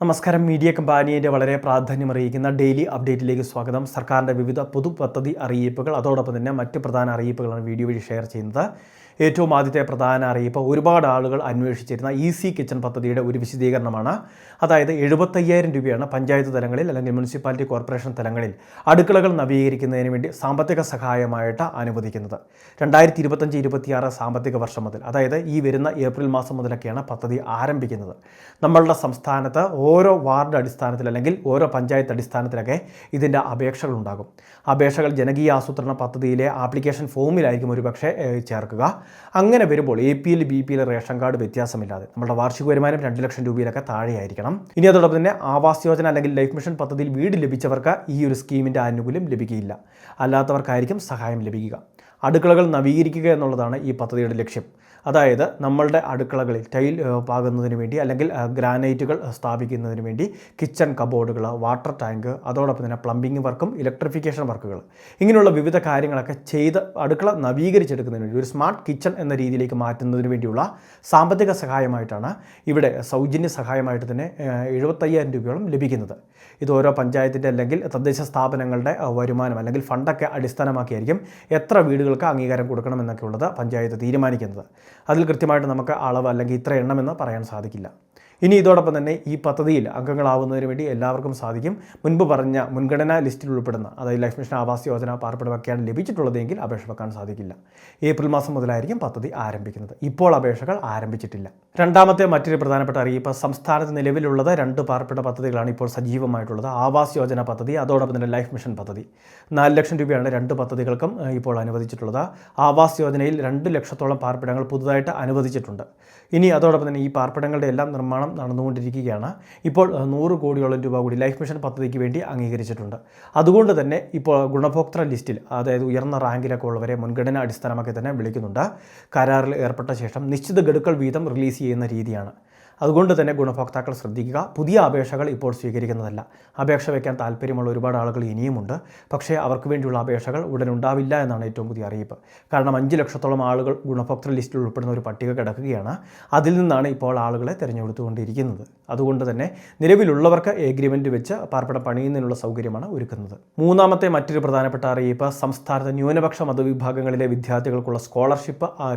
നമസ്കാരം. മീഡിയ കമ്പാനിയുടെ വളരെ പ്രാധാന്യം പ്രാധാന്യമറിയിക്കുന്ന ഡെയിലി അപ്ഡേറ്റിലേക്ക് സ്വാഗതം. സർക്കാരിന്റെ വിവിധ പൊതു പദ്ധതി അറിയിപ്പുകൾ അതോടൊപ്പം തന്നെ മറ്റ് പ്രധാന അറിയിപ്പുകളാണ് വീഡിയോ വഴി ഷെയർ ചെയ്യുന്നത്. ഏറ്റവും ആദ്യത്തെ പ്രധാന അറിയിപ്പ് ഒരുപാട് ആളുകൾ അന്വേഷിച്ചിരുന്ന ഈസി കിച്ചൺ പദ്ധതിയുടെ ഒരു വിശദീകരണമാണ്. അതായത് എഴുപത്തയ്യായിരം രൂപയാണ് പഞ്ചായത്ത് തലങ്ങളിൽ അല്ലെങ്കിൽ മുനിസിപ്പാലിറ്റി കോർപ്പറേഷൻ തലങ്ങളിൽ അടുക്കളകൾ നവീകരിക്കുന്നതിന് വേണ്ടി സാമ്പത്തിക സഹായമായിട്ട് അനുവദിക്കുന്നത്. രണ്ടായിരത്തി ഇരുപത്തഞ്ച് ഇരുപത്തിയാറ് സാമ്പത്തിക വർഷം മുതൽ അതായത് ഈ വരുന്ന ഏപ്രിൽ മാസം മുതലൊക്കെയാണ് പദ്ധതി ആരംഭിക്കുന്നത്. നമ്മളുടെ സംസ്ഥാനത്ത് ഓരോ വാർഡ് അടിസ്ഥാനത്തിൽ അല്ലെങ്കിൽ ഓരോ പഞ്ചായത്ത് അടിസ്ഥാനത്തിലൊക്കെ ഇതിന്റെ അപേക്ഷകൾ ഉണ്ടാകും. അപേക്ഷകൾ ജനകീയ ആസൂത്രണ പദ്ധതിയിലെ ആപ്ലിക്കേഷൻ ഫോമിലായിരിക്കും ഒരുപക്ഷെ ചേർക്കുക. അങ്ങനെ വരുമ്പോൾ A P L B P L ration card വ്യത്യാസമില്ലാതെ നമ്മുടെ വാർഷിക വരുമാനം രണ്ട് ലക്ഷം രൂപയിലൊക്കെ താഴെയായിരിക്കണം. ഇനി അതോടൊപ്പം തന്നെ ആവാസ് യോജന അല്ലെങ്കിൽ ലൈഫ് മിഷൻ പദ്ധതിയിൽ വീട് ലഭിച്ചവർക്ക് ഈ ഒരു സ്കീമിന്റെ ആനുകൂല്യം ലഭിക്കുകയില്ല. അല്ലാത്തവർക്കായിരിക്കും സഹായം ലഭിക്കുക. അടുക്കളകൾ നവീകരിക്കുക എന്നുള്ളതാണ് ഈ പദ്ധതിയുടെ ലക്ഷ്യം. അതായത് നമ്മളുടെ അടുക്കളകളിൽ ടൈൽ പാകുന്നതിന് വേണ്ടി അല്ലെങ്കിൽ ഗ്രാനൈറ്റുകൾ സ്ഥാപിക്കുന്നതിന് വേണ്ടി കിച്ചൺ കബോർഡുകൾ വാട്ടർ ടാങ്ക് അതോടൊപ്പം തന്നെ പ്ലംബിംഗ് വർക്കും ഇലക്ട്രിഫിക്കേഷൻ വർക്കുകൾ. ഇങ്ങനെയുള്ള വിവിധ കാര്യങ്ങളൊക്കെ ചെയ്ത് അടുക്കള നവീകരിച്ചെടുക്കുന്നതിന് വേണ്ടി ഒരു സ്മാർട്ട് കിച്ചൺ എന്ന രീതിയിലേക്ക് മാറ്റുന്നതിന് വേണ്ടിയുള്ള സാമ്പത്തിക സഹായമായിട്ടാണ് ഇവിടെ സൗജന്യ സഹായമായിട്ട് തന്നെ എഴുപത്തയ്യായിരം രൂപയോളം ലഭിക്കുന്നത്. ഇത് ഓരോ പഞ്ചായത്തിന്റെ അല്ലെങ്കിൽ തദ്ദേശ സ്ഥാപനങ്ങളുടെ വരുമാനം അല്ലെങ്കിൽ ഫണ്ടൊക്കെ അടിസ്ഥാനമാക്കിയായിരിക്കും എത്ര വീടുകൾക്ക് അംഗീകാരം കൊടുക്കണമെന്നൊക്കെ ഉള്ളത് പഞ്ചായത്ത് തീരുമാനിക്കുന്നത്. അതിൽ കൃത്യമായിട്ട് നമുക്ക് അളവ് അല്ലെങ്കിൽ ഇത്ര എണ്ണമെന്ന് പറയാൻ സാധിക്കില്ല. ഇനി ഇതോടൊപ്പം തന്നെ ഈ പദ്ധതിയിൽ അംഗങ്ങളാവുന്നതിന് വേണ്ടി എല്ലാവർക്കും സാധിക്കും. മുൻപ് പറഞ്ഞ മുൻഗണനാ ലിസ്റ്റിൽ ഉൾപ്പെടുന്ന അതായത് ലൈഫ് മിഷൻ ആവാസ് യോജന പാർപ്പിടമൊക്കെയാണ് ലഭിച്ചിട്ടുള്ളതെങ്കിൽ അപേക്ഷ വെക്കാൻ സാധിക്കില്ല. ഏപ്രിൽ മാസം മുതലായിരിക്കും പദ്ധതി ആരംഭിക്കുന്നത്. ഇപ്പോൾ അപേക്ഷകൾ ആരംഭിച്ചിട്ടില്ല. രണ്ടാമത്തെ മറ്റൊരു പ്രധാനപ്പെട്ട അറിയിപ്പ് സംസ്ഥാനത്ത് നിലവിലുള്ളത് രണ്ട് പാർപ്പിട പദ്ധതികളാണ് ഇപ്പോൾ സജീവമായിട്ടുള്ളത്. ആവാസ് യോജന പദ്ധതി അതോടൊപ്പം തന്നെ ലൈഫ് മിഷൻ പദ്ധതി. നാല് ലക്ഷം രൂപയാണ് രണ്ട് പദ്ധതികൾക്കും ഇപ്പോൾ അനുവദിച്ചിട്ടുള്ളത്. ആവാസ് യോജനയിൽ രണ്ട് ലക്ഷത്തോളം പാർപ്പിടങ്ങൾ പുതുതായിട്ട് അനുവദിച്ചിട്ടുണ്ട്. ഇനി അതോടൊപ്പം തന്നെ ഈ പാർപ്പിടങ്ങളുടെ എല്ലാം നിർമ്മാണം നടന്നുകൊണ്ടിരിക്കുകയാണ്. ഇപ്പോൾ നൂറ് കോടിയോളം രൂപ കൂടി ലൈഫ് മിഷൻ പദ്ധതിക്ക് വേണ്ടി അംഗീകരിച്ചിട്ടുണ്ട്. അതുകൊണ്ട് തന്നെ ഇപ്പോൾ ഗുണഭോക്തൃ ലിസ്റ്റിൽ അതായത് ഉയർന്ന റാങ്കിലൊക്കെ ഉള്ളവരെ മുൻഗണന അടിസ്ഥാനമാക്കി തന്നെ വിളിക്കുന്നുണ്ട്. കരാറിൽ ഏർപ്പെട്ട ശേഷം നിശ്ചിത ഗഡുക്കൾ വീതം റിലീസ് ചെയ്യുന്ന രീതിയാണ്. അതുകൊണ്ട് തന്നെ ഗുണഭോക്താക്കൾ ശ്രദ്ധിക്കുക. പുതിയ അപേക്ഷകൾ ഇപ്പോൾ സ്വീകരിക്കുന്നതല്ല. അപേക്ഷ വയ്ക്കാൻ താല്പര്യമുള്ള ഒരുപാട് ആളുകൾ ഇനിയുമുണ്ട്. പക്ഷേ അവർക്ക് വേണ്ടിയുള്ള അപേക്ഷകൾ ഉടൻ ഉണ്ടാവില്ല എന്നാണ് ഏറ്റവും പുതിയ അറിയിപ്പ്. കാരണം അഞ്ച് ലക്ഷത്തോളം ആളുകൾ ഗുണഭോക്തൃ ലിസ്റ്റിൽ ഉൾപ്പെടുന്ന ഒരു പട്ടിക കിടക്കുകയാണ്. അതിൽ നിന്നാണ് ഇപ്പോൾ ആളുകളെ തിരഞ്ഞെടുത്തുകൊണ്ടിരിക്കുന്നത് അതുകൊണ്ട് തന്നെ നിലവിലുള്ളവർക്ക് എഗ്രിമെന്റ് വെച്ച് പാർപ്പിടം പണിയുന്നതിനുള്ള സൗകര്യമാണ് ഒരുക്കുന്നത്. മൂന്നാമത്തെ മറ്റൊരു പ്രധാനപ്പെട്ട അറിയിപ്പ് സംസ്ഥാനത്തെ ന്യൂനപക്ഷ മതവിഭാഗങ്ങളിലെ വിദ്യാർത്ഥികൾക്കുള്ള സ്കോളർഷിപ്പ് ആ,